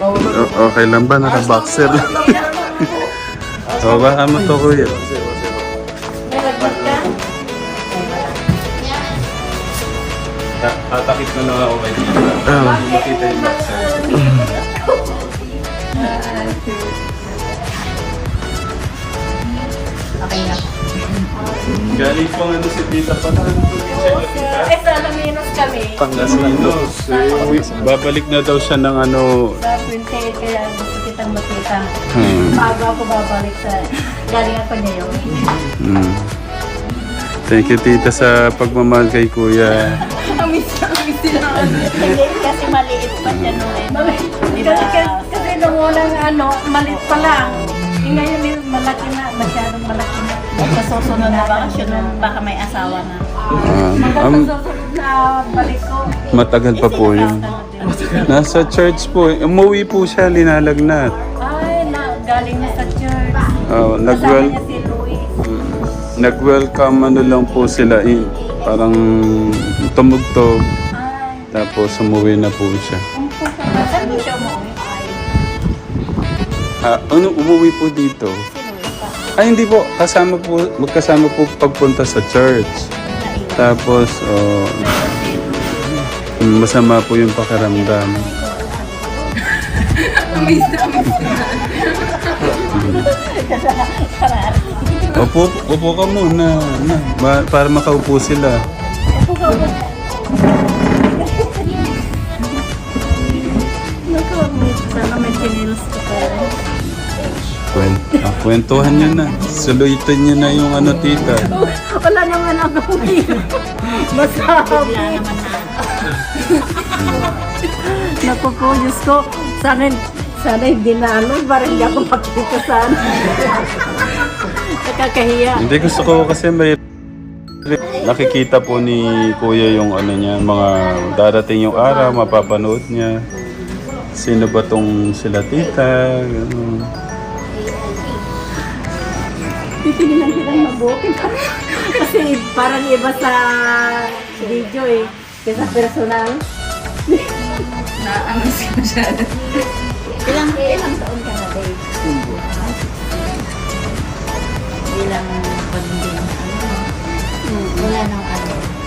Okay lang ba? Naka-boxer lang. o, baka mo to kuya. Tatakit na lang ako kay Tita. Ah. Makita yung boxer. Okay na. Galing po ano si Tita pa na. Eh, sa Alaminos kami. Pangasinos. Eh, babalik na daw siya ng ano. Sa 28, kaya gusto kitang makita. Hmm. Bago ako babalik sa... Galing ako niya yun. Hmm. Thank you Tita sa pagmamahal kay Kuya. Hindi, kasi maliit pa siya noon. Kasi, kasi, kasi nung unang ano, maliit pa lang. Eh, ngayon eh, malaki na, masyadong malaki na. Sa susunod na bakasyon nun, baka may asawa na. Ah, um, sa susunod na balik ko. matagal pa po yun. Nasa church po. eh. Umuwi po siya, linalagnat. Ay, na, galing na sa church. Oh, Kasama nag-wel niya si Luis. nag-welcome ano lang po sila. eh, parang tumugtog. Ay, Tapos umuwi na po siya. ang puso na. Saan mo siya umuwi? Ah, ano, umuwi po dito? Ay, hindi po. Kasama po, magkasama po pagpunta sa church. Tapos, oh, masama po yung pakiramdam. Opo, upo ka muna. Na, para makaupo sila. Naku, may- sana may chinilos ka pa. Kwen ah, kwentuhan nyo na. Suluitan nyo na yung ano, tita. Wala naman ako Masabi. Naku po, Diyos ko. Sana, sana hindi na ano, parang hindi ako makita sana. Nakakahiya. Hindi gusto ko kasi may nakikita po ni kuya yung ano niya, mga darating yung araw, mapapanood niya. Sino ba tong sila tita? Ganun. Titingnan kitang mabuti. Kasi parang iba sa video eh. Kesa personal. Naangas ka masyado. Ilang, ilang taon ka na, babe? Bilang pagdating ano. Wala nang ano.